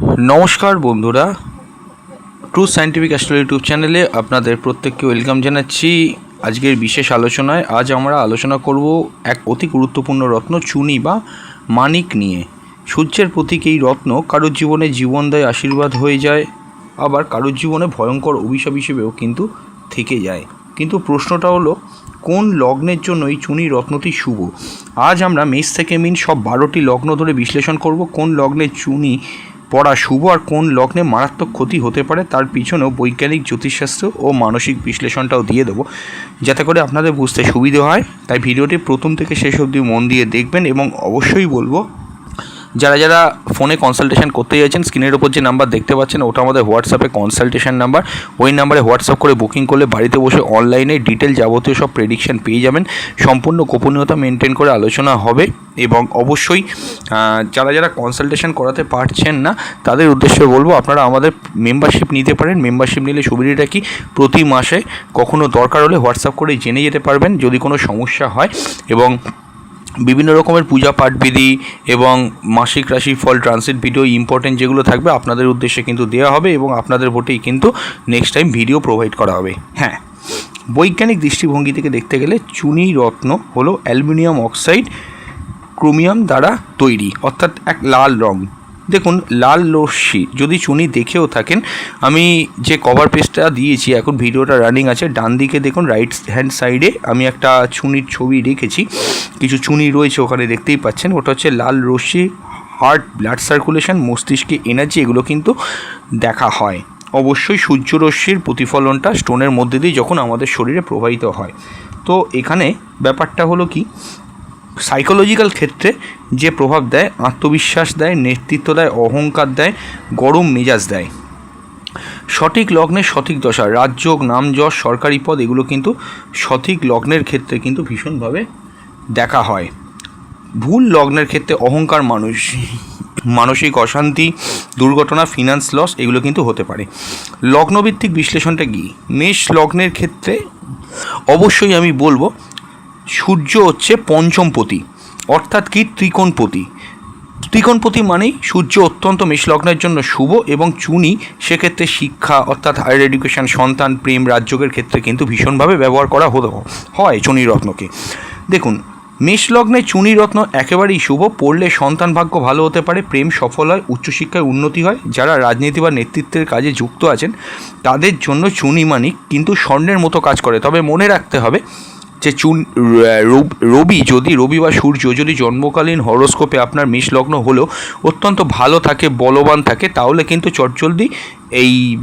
নমস্কার বন্ধুরা true scientific astro YouTube চ্যানেলে আপনাদের প্রত্যেককে ওয়েলকাম জানাচ্ছি। আজকের বিশেষ আলোচনায় আজ আমরা আলোচনা করব এক অতি গুরুত্বপূর্ণ রত্ন, চুনি বা মানিক নিয়ে। সূর্যের প্রতীক এই রত্ন কারোর জীবনে জীবন দেয় আশীর্বাদ হয়ে যায়, আবার কারোর জীবনে ভয়ঙ্কর অভিশাপ হিসেবেও কিন্তু থেকে যায়। কিন্তু প্রশ্নটা হলো, কোন লগ্নের জন্য এই চুনি রত্নটি শুভ? আজ আমরা মেষ থেকে মিন সব বারোটি লগ্ন ধরে বিশ্লেষণ করব, কোন লগ্নের চুনি পড়া শুভ আর কোন লগ্নে মারাত্মক ক্ষতি হতে পারে তার পিছনেও বৈজ্ঞানিক, জ্যোতিষশাস্ত্র ও মানসিক বিশ্লেষণটাও দিয়ে দেবো। যাতে করে আপনাদের বুঝতে সুবিধে হয়। তাই ভিডিওটি প্রথম থেকে শেষ অবধি মন দিয়ে দেখবেন এবং অবশ্যই বলব যারা যারা ফোনে কনসালটেশন করতে চাইছেন স্ক্রিনের ওপর যে নাম্বার দেখতে পাচ্ছেন, ওটা আমাদের হোয়াটসঅ্যাপে কনসালটেশন নাম্বার ওই নাম্বারে হোয়াটসঅ্যাপ করে বুকিং করলে বাড়িতে বসে অনলাইনে ডিটেল যাবতীয় সব প্রেডিকশান পেয়ে যাবেন। সম্পূর্ণ গোপনীয়তা মেনটেন করে আলোচনা হবে এবং অবশ্যই যারা যারা কনসালটেশন করাতে পারছেন না, তাদের উদ্দেশ্যে বলব, আপনারা আমাদের মেম্বারশিপ নিতে পারেন। মেম্বারশিপ নিলে সুবিধাটা কি? প্রতি মাসে কখনো দরকার হলে হোয়াটসঅ্যাপ করে জেনে যেতে পারবেন, যদি কোনো সমস্যা হয়। এবং বিভিন্ন রকমের পূজা পাঠবিধি এবং মাসিক রাশি ফল ট্রান্সিট ভিডিও ইম্পর্টেন্ট যেগুলো থাকবে আপনাদের উদ্দেশ্যে কিন্তু দেওয়া হবে এবং আপনাদের ভোটেই কিন্তু নেক্সট টাইম ভিডিও প্রোভাইড করা হবে। হ্যাঁ বৈজ্ঞানিক দৃষ্টিভঙ্গি থেকে দেখতে গেলে চুনি রত্ন হলো অ্যালুমিনিয়াম অক্সাইড ক্রোমিয়াম দ্বারা তৈরি, অর্থাৎ এক লাল রং। দেখুন, লাল রশ্মি যদি চুনি দেখেও থাকেন, আমি যে কভার পেজটা দিয়েছি, এখন ভিডিওটা রানিং আছে, ডান দিকে দেখুন রাইট হ্যান্ড সাইডে আমি একটা চুনির ছবি রেখেছি। কিছু চুনি রয়েছে ওখানে দেখতেই পাচ্ছেন, ওটা হচ্ছে লাল রশ্মি হার্ট ব্লাড সার্কুলেশন মস্তিষ্কে এনার্জি এগুলো কিন্তু দেখা হয়। অবশ্যই সূর্যরশ্মির প্রতিফলনটা স্টোনের মধ্যে দিয়ে যখন আমাদের শরীরে প্রবাহিত হয়। তো এখানে ব্যাপারটা হলো কি সাইকোলজিক্যাল ক্ষেত্রে যে প্রভাব দেয়, আত্মবিশ্বাস দেয়, নেতৃত্ব দেয়, অহংকার দেয়, গরম মেজাজ দেয়। সঠিক লগ্নের সঠিক দশা রাজযোগ নাম, যশ, সরকারি পদ, এগুলো কিন্তু সঠিক লগ্নের ক্ষেত্রে কিন্তু ভীষণভাবে দেখা হয়। ভুল লগ্নের ক্ষেত্রে অহংকার, মানুষ, মানসিক অশান্তি, দুর্ঘটনা ফিনান্স লস এগুলো কিন্তু হতে পারে। লগ্নভিত্তিক বিশ্লেষণটা কী? মেষ লগ্নের ক্ষেত্রে অবশ্যই আমি বলব সূর্য হচ্ছে পঞ্চমপতি অর্থাৎ কি? ত্রিকোণপতি। ত্রিকোণপতি মানেই সূর্য অত্যন্ত মেষলগ্নের জন্য শুভ এবং চুনি সেক্ষেত্রে শিক্ষা, অর্থাৎ হায়ার এডুকেশন সন্তান, প্রেম, রাজযোগের ক্ষেত্রে কিন্তু ভীষণভাবে ব্যবহার করা হতো, হয় চুনি রত্নকে। দেখুন, মেষলগ্নে চুনি রত্ন একেবারেই শুভ, পড়লে সন্তান ভাগ্য ভালো হতে পারে, প্রেম সফল হয়, উচ্চশিক্ষায় উন্নতি হয়, যারা রাজনীতি বা নেতৃত্বের কাজে যুক্ত আছেন, তাদের জন্য চুনি মানিক কিন্তু স্বর্ণের মতো কাজ করে। তবে মনে রাখতে হবে যে চুন রব- যদি রবি বা সূর্য যদি জন্মকালীন হরোস্কোপে আপনার মেষ লগ্ন হলেও অত্যন্ত ভালো থাকে, বলবান থাকে, তাহলে কিন্তু চটজলদি এই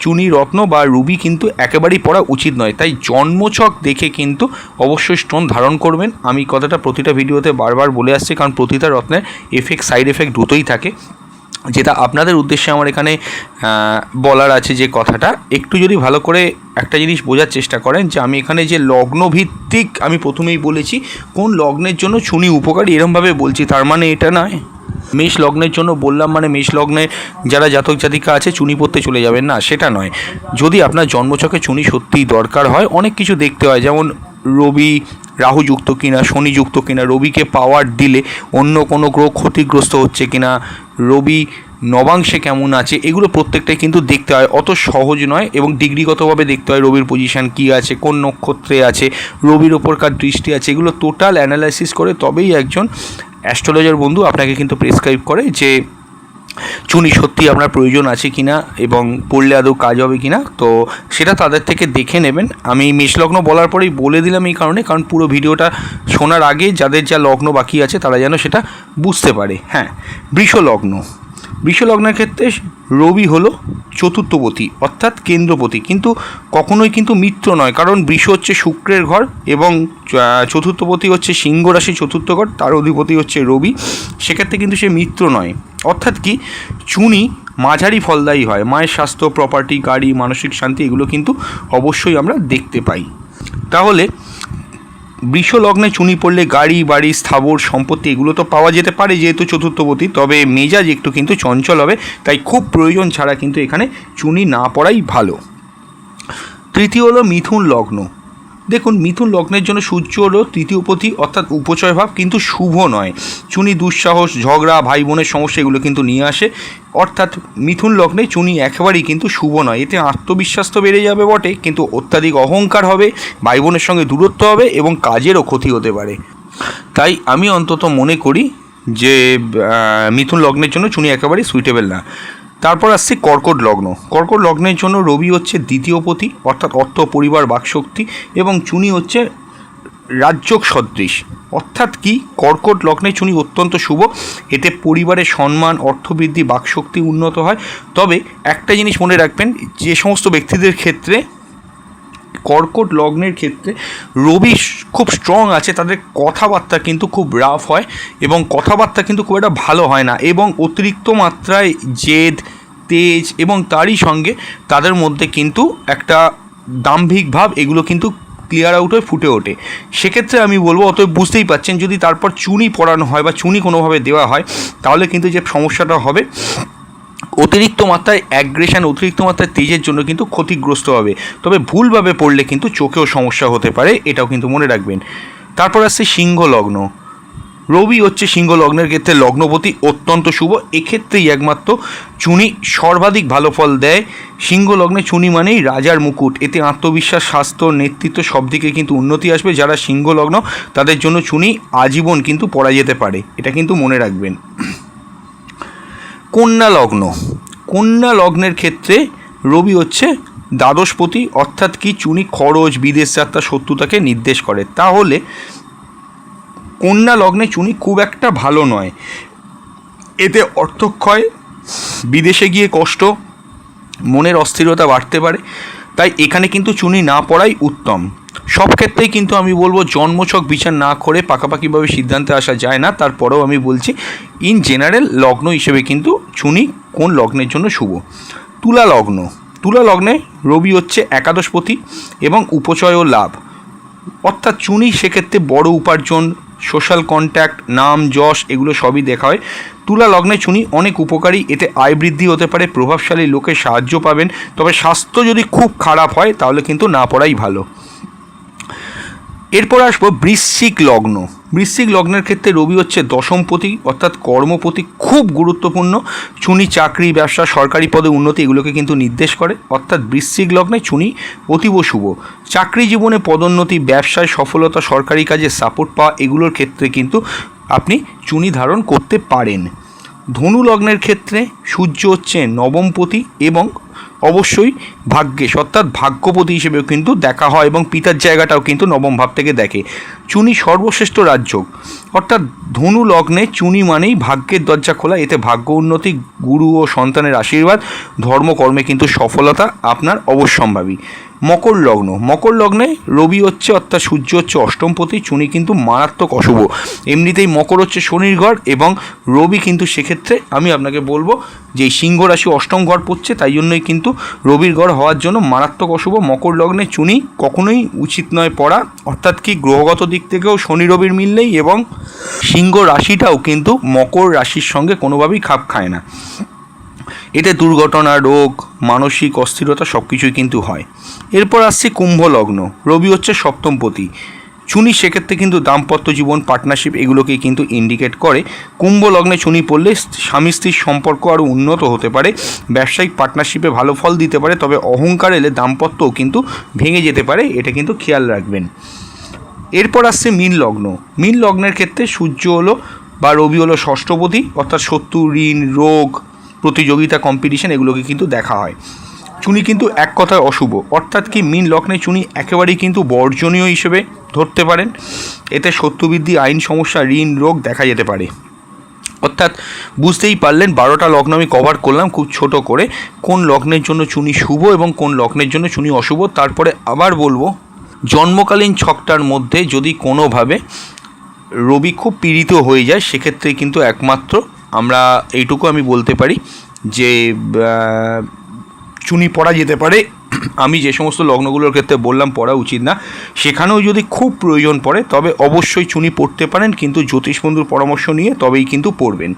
চুনি রত্ন বা রুবি কিন্তু একেবারেই পড়া উচিত নয়। তাই জন্মছক দেখে কিন্তু অবশ্যই স্টোন ধারণ করবেন। আমি কথাটা প্রতিটা ভিডিওতে বারবার বলে আসছি, কারণ প্রতিটা রত্নের এফেক্ট সাইড এফেক্ট দুটোই থাকে। যেটা আপনাদের উদ্দেশ্যে আমার এখানে বলার আছে যে কথাটা, একটু যদি ভালো করে একটা জিনিস বোঝার চেষ্টা করেন যে আমি এখানে যে লগ্ন ভিত্তিক আমি প্রথমেই বলেছি, কোন লগ্নের জন্য চুনি উপকারী এরমভাবে বলছি, তার মানে এটা নয়। মেষ লগ্নের জন্য বললাম মানে মেষ লগ্নে যারা জাতক জাতিকা আছে, চুনি পড়তে চলে যাবেন, না, সেটা নয়। যদি আপনার জন্মচকে চুনি সত্যিই দরকার হয়, অনেক কিছু দেখতে হয়, যেমন রবি রাহুযুক্ত কিনা, শনিযুক্ত কিনা, রবিকে পাওয়ার দিলে অন্য কোনো গ্রহ ক্ষতিগ্রস্ত হচ্ছে কিনা, রবি নবাংশে কেমন আছে, এগুলো প্রত্যেকটাই কিন্তু দেখতে হয়। অত সহজ নয় এবং ডিগ্রিগতভাবে দেখতে হয় রবির পজিশান কী আছে, কোন নক্ষত্রে আছে, রবির ওপর কার দৃষ্টি আছে, এগুলো টোটাল অ্যানালাইসিস করে তবেই একজন অ্যাস্ট্রোলজার বন্ধু আপনাকে কিন্তু প্রেসক্রাইব করে যে চুনি সত্যি আপনার প্রয়োজন আছে কি না এবং পড়লে আদৌ কাজ হবে কি না তো সেটা তাদের থেকে দেখে নেবেন। আমি মেষলগ্ন বলার পরেই বলে দিলাম এই কারণে, কারণ পুরো ভিডিওটা শোনার আগে যাদের যা লগ্ন বাকি আছে তারা যেন সেটা বুঝতে পারে। হ্যাঁ বৃষ লগ্ন বৃষ লগ্নের ক্ষেত্রে রবি হলো চতুর্থপতি, অর্থাৎ কেন্দ্রপতি। কিন্তু কখনোই কিন্তু মিত্র নয়, কারণ বৃষ হচ্ছে শুক্রের ঘর এবং চতুর্থপতি হচ্ছে সিংহ রাশি চতুর্থ ঘর, তার অধিপতি হচ্ছে রবি। সেক্ষেত্রে কিন্তু সে মিত্র নয়। অর্থাৎ কি? চুনি মাঝারি ফলদায়ী হয়। মায়ের স্বাস্থ্য প্রপার্টি গাড়ি, মানসিক শান্তি, এগুলো কিন্তু অবশ্যই আমরা দেখতে পাই। তাহলে বৃষ লগ্নে চুনি পড়লে গাড়ি, বাড়ি, স্থাবর, সম্পত্তি এগুলো তো পাওয়া যেতে পারে যেহেতু চতুর্থপতি। তবে মেজাজ একটু কিন্তু চঞ্চল হবে, তাই খুব প্রয়োজন ছাড়া কিন্তু এখানে চুনি না পড়াই ভালো। তৃতীয় হলো মিথুন লগ্ন। দেখুন, মিথুন লগ্নের জন্য সূর্য হলো তৃতীয় পতি অর্থাৎ উপচয় ভাব, কিন্তু শুভ নয়। চুনি দুঃসাহস, ঝগড়া ভাই বোনের সমস্যা, এগুলো কিন্তু নিয়ে আসে। অর্থাৎ মিথুন লগ্নে চুনি একেবারেই কিন্তু শুভ নয়। এতে আত্মবিশ্বাস তো বেড়ে যাবে বটে, কিন্তু অত্যাধিক অহংকার হবে ভাই বোনের সঙ্গে দূরত্ব হবে এবং কাজেরও ক্ষতি হতে পারে। তাই আমি অন্তত মনে করি যে মিথুন লগ্নের জন্য চুনি একেবারেই সুইটেবল না। তারপর আসছে কর্কট লগ্ন। কর্কট লগ্নের জন্য রবি হচ্ছে দ্বিতীয় পতি, অর্থাৎ অর্থ, পরিবার, বাকশক্তি এবং চুনি হচ্ছে রাজ্যক সদৃশ। অর্থাৎ কি? কর্কট লগ্নে চুনি অত্যন্ত শুভ, এতে পরিবারের সম্মান, অর্থবৃদ্ধি, বাকশক্তি উন্নত হয়। তবে একটা জিনিস মনে রাখবেন, যে সমস্ত ব্যক্তিদের ক্ষেত্রে, কর্কট লগ্নের ক্ষেত্রে রবি খুব স্ট্রং আছে, তাদের কথাবার্তা কিন্তু খুব রাফ হয় এবং কথাবার্তা কিন্তু খুব একটা ভালো হয় না এবং অতিরিক্ত মাত্রায় জেদ তেজ এবং তারই সঙ্গে তাদের মধ্যে কিন্তু একটা দাম্ভিক ভাব, এগুলো কিন্তু ক্লিয়ার আউট হয়ে ফুটে ওঠে। সেক্ষেত্রে আমি বলব, অতএব বুঝতেই পাচ্ছেন যদি তারপর চুনি পড়ানো হয় বা চুনি কোনোভাবে দেওয়া হয়, তাহলে কিন্তু যে সমস্যাটা হবে, অতিরিক্ত মাত্রায় অ্যাগ্রেশন অতিরিক্ত মাত্রায় তেজের জন্য কিন্তু ক্ষতিগ্রস্ত হবে। তবে ভুলভাবে পড়লে কিন্তু চোখেও সমস্যা হতে পারে, এটাও কিন্তু মনে রাখবেন। তারপর আসছে সিংহ লগ্ন রবি হচ্ছে সিংহ লগ্নের ক্ষেত্রে লগ্নপতি, অত্যন্ত শুভ। এক্ষেত্রেই একমাত্র চুনি সর্বাধিক ভালো ফল দেয়। সিংহ লগ্নে চুনি মানেই রাজার মুকুট। এতে আত্মবিশ্বাস, স্বাস্থ্য, নেতৃত্ব সব দিকে কিন্তু উন্নতি আসবে। যারা সিংহ লগ্ন তাদের জন্য চুনি আজীবন কিন্তু পড়া যেতে পারে। এটা কিন্তু মনে রাখবেন। কন্যা লগ্ন। কন্যা লগ্নের ক্ষেত্রে রবি হচ্ছে দ্বাদশপতি, অর্থাৎ কি চুনি খরচ, বিদেশ যাত্রা, শত্রুতাকে নির্দেশ করে। তাহলে কন্যা লগ্নে চুনি খুব একটা ভালো নয়। এতে অর্থক্ষয়, বিদেশে গিয়ে কষ্ট, মনের অস্থিরতা বাড়তে পারে, তাই এখানে কিন্তু চুনি না পড়াই উত্তম। সব ক্ষেত্রেই কিন্তু আমি বলব জন্মছক বিচার না করে পাকাপাকিভাবে সিদ্ধান্তে আসা যায় না, তারপরেও আমি বলছি ইন জেনারেল লগ্ন হিসেবে কিন্তু চুনি কোন লগ্নের জন্য শুভ? তুলা লগ্ন। তুলা লগ্নে রবি হচ্ছে একাদশপতি এবং উপচয় ও লাভ। অর্থাৎ চুনি সেক্ষেত্রে বড় উপার্জন সোশ্যাল কন্ট্যাক্ট নাম, যশ, এগুলো সবই দেখা হয়। তুলা লগ্নে চুনি অনেক উপকারী, এতে আয় বৃদ্ধি হতে পারে, প্রভাবশালী লোকের সাহায্য পাবেন। তবে স্বাস্থ্য যদি খুব খারাপ হয়, তাহলে কিন্তু না পড়াই ভালো। এরপর আসব বৃশ্চিক লগ্ন। বৃশ্চিক লগ্নের ক্ষেত্রে রবি হচ্ছে দশমপতি অর্থাৎ কর্মপতি খুব গুরুত্বপূর্ণ। চুনি চাকরি, ব্যবসা, সরকারি পদে উন্নতি এগুলোকে কিন্তু নির্দেশ করে। অর্থাৎ বৃশ্চিক লগ্নে চুনি অতীব শুভ। চাকরি জীবনে পদোন্নতি, ব্যবসায় সফলতা, সরকারি কাজে সাপোর্ট পাওয়া এগুলোর ক্ষেত্রে কিন্তু আপনি চুনি ধারণ করতে পারেন। ধনু লগ্নের ক্ষেত্রে সূর্য হচ্ছে নবমপতি এবং অবশ্যই ভাগ্যেশ অর্থাৎ ভাগ্যপতি হিসেবেও কিন্তু দেখা হয় এবং পিতার জায়গাটাও কিন্তু নবম ভাব থেকে দেখে। চুনি সর্বশ্রেষ্ঠ রাজ্য অর্থাৎ ধনু লগ্নে চুনি মানেই ভাগ্যের দরজা খোলা। এতে ভাগ্য উন্নতি, গুরু ও সন্তানের আশীর্বাদ, ধর্মকর্মে কিন্তু সফলতা আপনার অবশ্যম্ভাবী। মকর লগ্ন। মকর লগ্নে রবি হচ্ছে, অর্থাৎ সূর্য হচ্ছে অষ্টমপতি, চুনি কিন্তু মারাত্মক অশুভ। এমনিতেই মকর হচ্ছে শনির ঘর এবং রবি কিন্তু সেক্ষেত্রে, আমি আপনাকে বলব যে সিংহ রাশি অষ্টম ঘর পড়ছে, তাই জন্যই কিন্তু রবির ঘর হওয়ার জন্য মারাত্মক অশুভ মকর লগ্নে চুনি কখনোই উচিত নয় পড়া। অর্থাৎ কি গ্রহগত দিক থেকেও শনি রবির মিল নেই এবং সিংহ রাশিটাও কিন্তু মকর রাশির সঙ্গে কোনোভাবেই খাপ খায় না। এতে দুর্ঘটনা, রোগ, মানসিক অস্থিরতা সব কিছুই কিন্তু হয়। এরপর আসছে কুম্ভ লগ্ন। রবি হচ্ছে সপ্তমপতি। চুনি সেক্ষেত্রে কিন্তু দাম্পত্য জীবন পার্টনারশিপ এগুলোকেই কিন্তু ইন্ডিকেট করে। কুম্ভ লগ্নে চুনি পড়লে স্বামী স্ত্রীর সম্পর্ক আরও উন্নত হতে পারে, ব্যবসায়িক পার্টনারশিপে ভালো ফল দিতে পারে, তবে অহংকার এলে দাম্পত্যও কিন্তু ভেঙে যেতে পারে, এটা কিন্তু খেয়াল রাখবেন। এরপর আসছে মীন লগ্ন মীন লগ্নের ক্ষেত্রে সূর্য হলো বা রবি হলো ষষ্ঠপতি, অর্থাৎ শত্রু, ঋণ, রোগ, প্রতিযোগিতা কম্পিটিশন এগুলোকে কিন্তু দেখা হয়। চুনি কিন্তু এক কথায় অশুভ। অর্থাৎ কি মিন লগ্নে চুনি একেবারেই কিন্তু বর্জনীয় হিসেবে ধরতে পারেন। এতে সত্যবৃদ্ধি, আইন সমস্যা, ঋণ, রোগ দেখা যেতে পারে। অর্থাৎ বুঝতেই পারলেন, বারোটা লগ্ন আমি কভার করলাম খুব ছোট করে। কোন লগ্নের জন্য চুনি শুভ এবং কোন লগ্নের জন্য চুনি অশুভ? তারপরে আবার বলব, জন্মকালীন ছকটার মধ্যে যদি কোনোভাবে রবি খুব পীড়িত হয়ে যায়, সেক্ষেত্রে কিন্তু একমাত্র আমরা এইটুকু আমি বলতে পারি যে চুনি পড়া যেতে পারে। আমি যে সমস্ত লগ্নগুলোর ক্ষেত্রে বললাম, পড়া উচিত না। সেখানেও যদি খুব প্রয়োজন পড়ে, তবে অবশ্যই চুনি পড়তে পারেন, কিন্তু জ্যোতিষ বন্ধুর পরামর্শ নিয়ে তবেই কিন্তু পড়বেন।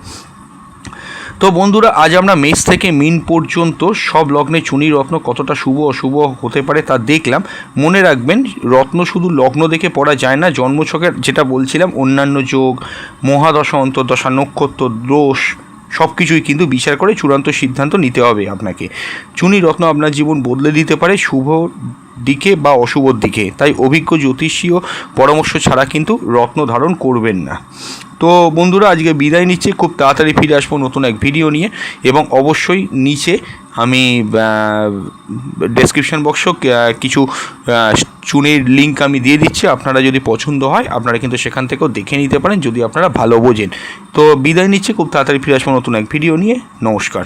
তো বন্ধুরা, আজ আমরা মেষ থেকে মিন পর্যন্ত সব লগ্নে চুনি রত্ন কতটা শুভ, অশুভ হতে পারে তা দেখলাম। মনে রাখবেন, রত্ন শুধু লগ্ন দেখে পড়া যায় না, জন্মছকের যেটা বলছিলাম, অন্যান্য যোগ, মহাদশা, অন্তর্দশা, নক্ষত্র, দোষ সব কিছুই কিন্তু বিচার করে চূড়ান্ত সিদ্ধান্ত নিতে হবে আপনাকে। চুনি রত্ন আপনার জীবন বদলে দিতে পারে শুভ দিকে বা অশুভর দিকে। তাই অভিজ্ঞ জ্যোতিষীয় পরামর্শ ছাড়া কিন্তু রত্ন ধারণ করবেন না। তো বন্ধুরা, আজকে বিদায় নিচ্ছি। খুব তাড়াতাড়ি ফিরে আসব নতুন এক ভিডিও নিয়ে এবং অবশ্যই নিচে আমি ডেসক্রিপশান বক্সও কিছু চুনের লিঙ্ক আমি দিয়ে দিচ্ছি। আপনারা যদি পছন্দ হয়, আপনারা কিন্তু সেখান থেকেও দেখে নিতে পারেন, যদি আপনারা ভালো বোঝেন। তো বিদায় নিচ্ছে। খুব তাড়াতাড়ি ফিরে আসব নতুন এক ভিডিও নিয়ে। নমস্কার।